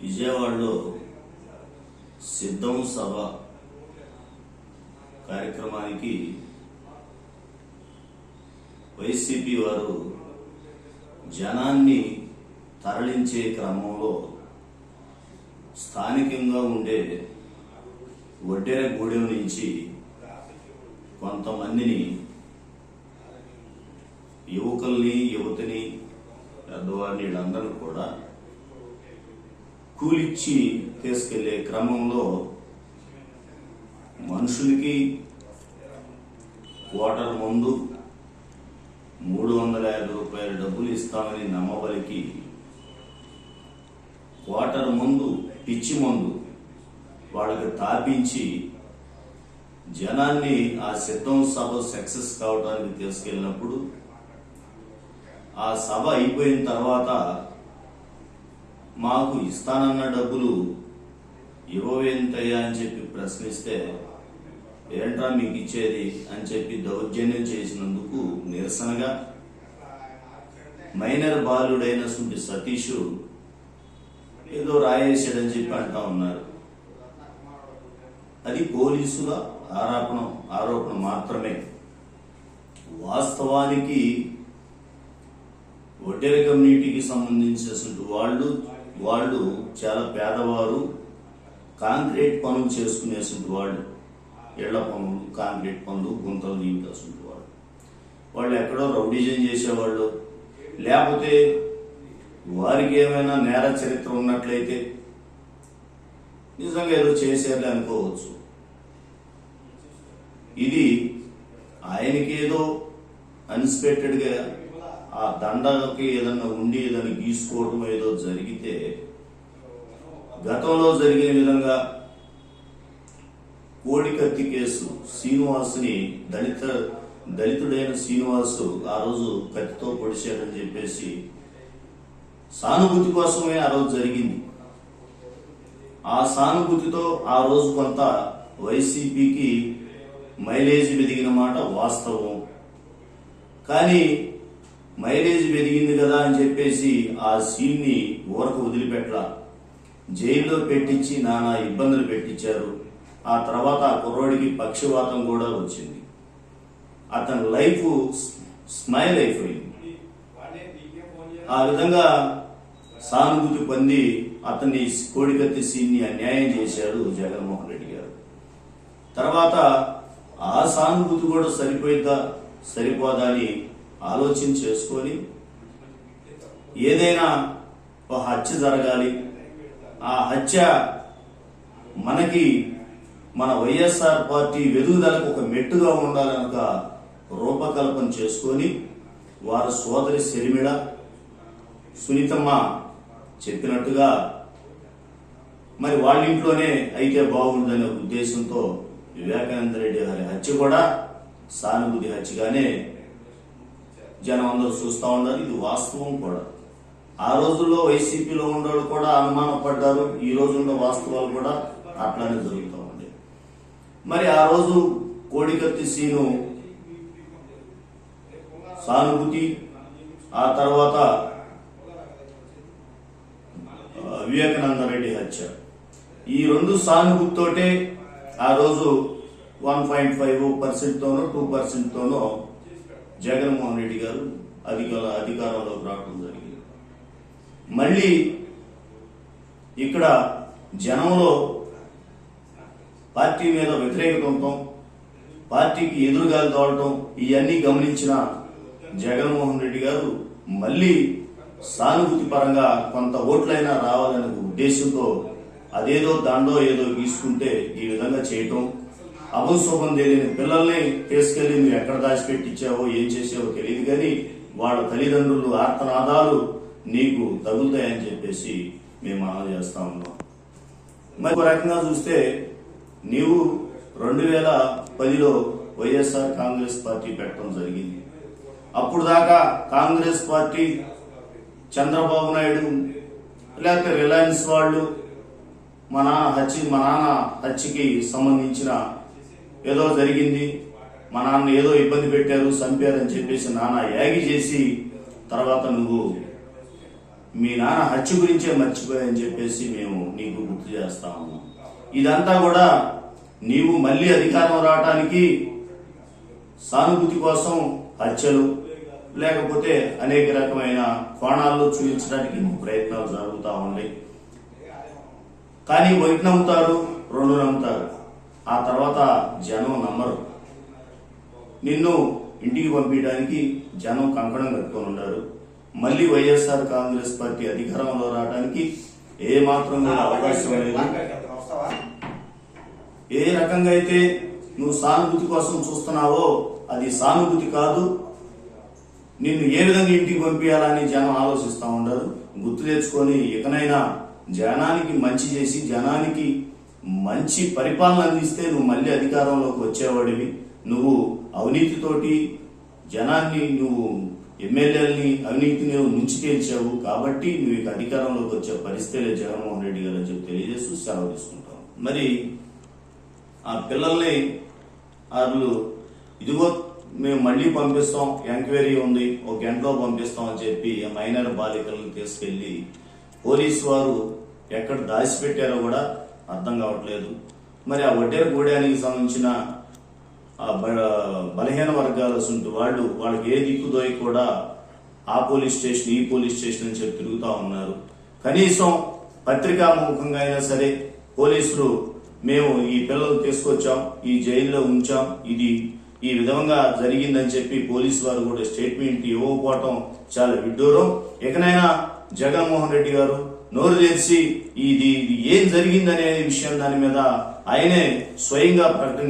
విజయవాడలో సిద్ధం సభ కార్యక్రమానికి వైసీపీ వారు జనాన్ని తరలించే క్రమంలో స్థానికంగా ఉండే ఒడ్డెర గూడెం నుంచి కొంతమందిని యువకుల్ని యువతిని పెద్దవారిని వీళ్ళందరూ కూడా కూలిచ్చి తీసుకెళ్ళే క్రమంలో మనుషులకి క్వార్టర్ ముందు మూడు వందల యాభై రూపాయల డబ్బులు ఇస్తామని నమ్మబలికి క్వార్టర్ ముందు పిచ్చి మందు వాళ్ళకి తాపించి జనాన్ని ఆ సిద్ధం సభ సక్సెస్ కావడానికి తీసుకెళ్ళినప్పుడు ఆ సభ అయిపోయిన తర్వాత మాకు ఇస్తానన్న డబ్బులు ఇవ్వవేంతయ్యా అని చెప్పి ప్రశ్నిస్తే ఏంట్రా మీకు ఇచ్చేది అని చెప్పి దౌర్జన్యం చేసినందుకు నిరసనగా మైనర్ బాలుడైన సుంటి సతీష్ ఏదో రాయేసాడని చెప్పి అంటా ఉన్నారు. అది పోలీసుల ఆరోపణ ఆరోపణ మాత్రమే. వాస్తవానికి ఒడ్డెర కమ్యూనిటీకి సంబంధించినటువంటి వాళ్ళు వాళ్ళు చాలా పేదవారు కాంక్రీట్ పనులు చేసుకునేటువంటి వాళ్ళు ఇళ్ళ పనులు కాంక్రీట్ పనులు గుంతలు నీటాల్సిన వాళ్ళు. వాళ్ళు ఎక్కడో రౌడిజన్ చేసేవాళ్ళు. లేకపోతే వారికి ఏమైనా నేర చరిత్ర ఉన్నట్లయితే నిజంగా ఏదో చేసేయాలి అనుకోవచ్చు. ఇది ఆయనకేదో అన్స్పెక్టెడ్గా ఆ దండకి ఏదన్నా ఉండి ఏదైనా గీసుకోవటం ఏదో జరిగితే గతంలో జరిగిన విధంగా కోడికత్తి కేసు శ్రీనివాసుని దళిత దళితుడైన శ్రీనివాసు ఆ రోజు కత్తితో పొడిచాడని చెప్పేసి సానుభూతి కోసమే ఆ రోజు జరిగింది. ఆ సానుభూతితో ఆ రోజు కొంత వైసీపీకి మైలేజ్ మెదిగిన మాట వాస్తవం. కానీ మైలేజ్ పెరిగింది కదా అని చెప్పేసి ఆ సీన్ని ఊరకు వదిలిపెట్టలా. జైల్లో పెట్టించి నానా ఇబ్బందులు పెట్టించారు. ఆ తర్వాత ఆ కుర్రోడికి పక్షవాతం కూడా వచ్చింది. అతని లైఫ్ స్మైల్ అయిపోయింది. ఆ విధంగా సానుభూతి పొంది అతన్ని కోడికత్తి సీన్ని అన్యాయం చేశాడు జగన్మోహన్ రెడ్డి గారు. తర్వాత ఆ సానుభూతి కూడా సరిపోయిందా సరిపోదా అని ఆలోచన చేసుకొని ఏదైనా ఒక హత్య జరగాలి. ఆ హత్య మనకి మన వైఎస్ఆర్ పార్టీ వెదుగుదలకు ఒక మెట్టుగా ఉండాలని ఒక రూపకల్పన చేసుకొని వారి సోదరి శర్మిళ సునీతమ్మ చెప్పినట్టుగా మరి వాళ్ళ ఇంట్లోనే అయితే బాగుందనే ఉద్దేశంతో వివేకానంద రెడ్డి గారి హత్య కూడా సానుభూతి హత్యగానే జనం అందరూ చూస్తూ ఉన్నారు. ఇది వాస్తవం కూడా. ఆ రోజుల్లో వైసీపీలో ఉండేవాళ్ళు కూడా అనుమానపడ్డారు. ఈ రోజుల్లో వాస్తవాలు కూడా అట్లానే జరుగుతూ ఉంది మరి ఆ రోజు కోడికత్తి సీను సానుభూతి ఆ తర్వాత వివేకానంద రెడ్డి హత్య. ఈ రెండు సానుభూతితోటే ఆ రోజు వన్ పాయింట్ ఫైవ్ పర్సెంట్తోనో టూ పర్సెంట్తోనో జగన్మోహన్ రెడ్డి గారు అధికార అధికారంలోకి రావడం జరిగింది. మళ్ళీ ఇక్కడ జనంలో పార్టీ మీద వ్యతిరేకత ఉండటం పార్టీకి ఎదురుగాలి తోడటం ఇవన్నీ గమనించిన జగన్మోహన్ రెడ్డి గారు మళ్ళీ సానుభూతి పరంగా కొంత ఓట్లైనా రావాలనే ఉద్దేశంతో అదేదో దండో ఏదో తీసుకుంటే ఈ విధంగా చేయటం అభంశుభం తెలియని పిల్లల్ని తీసుకెళ్ళి నువ్వు ఎక్కడ దాచిపెట్టించావో ఏం చేసావో తెలియదు కానీ వాళ్ళ తల్లిదండ్రులు ఆర్తనాదాలు నీకు తగులుతాయని చెప్పేసి మేము మనం చేస్తా ఉన్నాం. మరి ఒక రకంగా చూస్తే నీవు రెండు వేల పదిలో వైఎస్ఆర్ కాంగ్రెస్ పార్టీ పెట్టడం జరిగింది. అప్పుడు దాకా కాంగ్రెస్ పార్టీ చంద్రబాబు నాయుడు లేకపోతే రిలయన్స్ వాళ్ళు మా నాన్న హత్య మా నాన్న హత్యకి సంబంధించిన ఏదో జరిగింది మా నాన్న ఏదో ఇబ్బంది పెట్టారు చంపారని చెప్పేసి నాన్న యాగి చేసి తర్వాత నువ్వు మీ నాన్న హత్య గురించే మర్చిపోయని చెప్పేసి మేము నీకు గుర్తు చేస్తాము ఇదంతా కూడా నీవు మళ్ళీ అధికారం రావడానికి సానుభూతి కోసం హత్యలు లేకపోతే అనేక రకమైన కోణాల్లో చూపించడానికి ప్రయత్నాలు జరుగుతూ ఉన్నాయి. కానీ ఒకటి నమ్ముతారు రెండు నమ్ముతారు. ఆ తర్వాత జనం నమ్మరు. నిన్ను ఇంటికి పంపించడానికి జనం కంకణం కట్టుకొని ఉన్నారు మళ్ళీ వైఎస్ఆర్ కాంగ్రెస్ పార్టీ అధికారంలో రావడానికి ఏ మాత్రం కూడా అవకాశం లేదు. ఏ రకంగా అయితే నువ్వు సానుభూతి కోసం చూస్తున్నావో అది సానుభూతి కాదు. నిన్ను ఏ విధంగా ఇంటికి పంపించాలని జనం ఆలోచిస్తూ ఉండరు. గుర్తు తెచ్చుకొని ఇకనైనా జనానికి మంచి చేసి జనానికి మంచి పరిపాలన అందిస్తే నువ్వు మళ్ళీ అధికారంలోకి వచ్చేవాడివి. నువ్వు అవినీతితోటి జనాన్ని నువ్వు ఎమ్మెల్యేలని అవినీతిని ముంచుకెళ్చావు కాబట్టి నువ్వు ఇక అధికారంలోకి వచ్చే పరిస్థితి లేదు. జగన్మోహన్ రెడ్డి గారు అని చెప్పి తెలియజేస్తూ సెలవు తీసుకుంటాం. మరి ఆ పిల్లల్ని వాళ్ళు ఇదిగో మేము మళ్ళీ పంపిస్తాం ఎంక్వైరీ ఉంది ఒక గంటలో పంపిస్తాం అని చెప్పి మైనర్ బాలికలను తీసుకెళ్ళి పోలీసు వారు ఎక్కడ దాచిపెట్టారో కూడా అర్థం కావట్లేదు. మరి ఆ వడ్డే గూడానికి సంబంధించిన ఆ బ- బలహీన వర్గాల వాళ్ళు వాళ్ళకి ఏ దిక్కుదోయి కూడా ఆ పోలీస్ స్టేషన్ ఈ పోలీస్ స్టేషన్ అని చెప్పి తిరుగుతూ ఉన్నారు. కనీసం పత్రికా ముఖంగా అయినా సరే పోలీసులు మేము ఈ పిల్లలు తీసుకొచ్చాం ఈ జైల్లో ఉంచాం ఇది ఈ విధంగా జరిగిందని చెప్పి పోలీసు వారు కూడా స్టేట్మెంట్ ఇవ్వకపోవటం చాలా విడ్డూరం. ఇకనైనా జగన్మోహన్ రెడ్డి గారు నోరు తెరిచి ఇది ఏం జరిగిందనే విషయం దాని మీద ఆయనే స్వయంగా ప్రకటన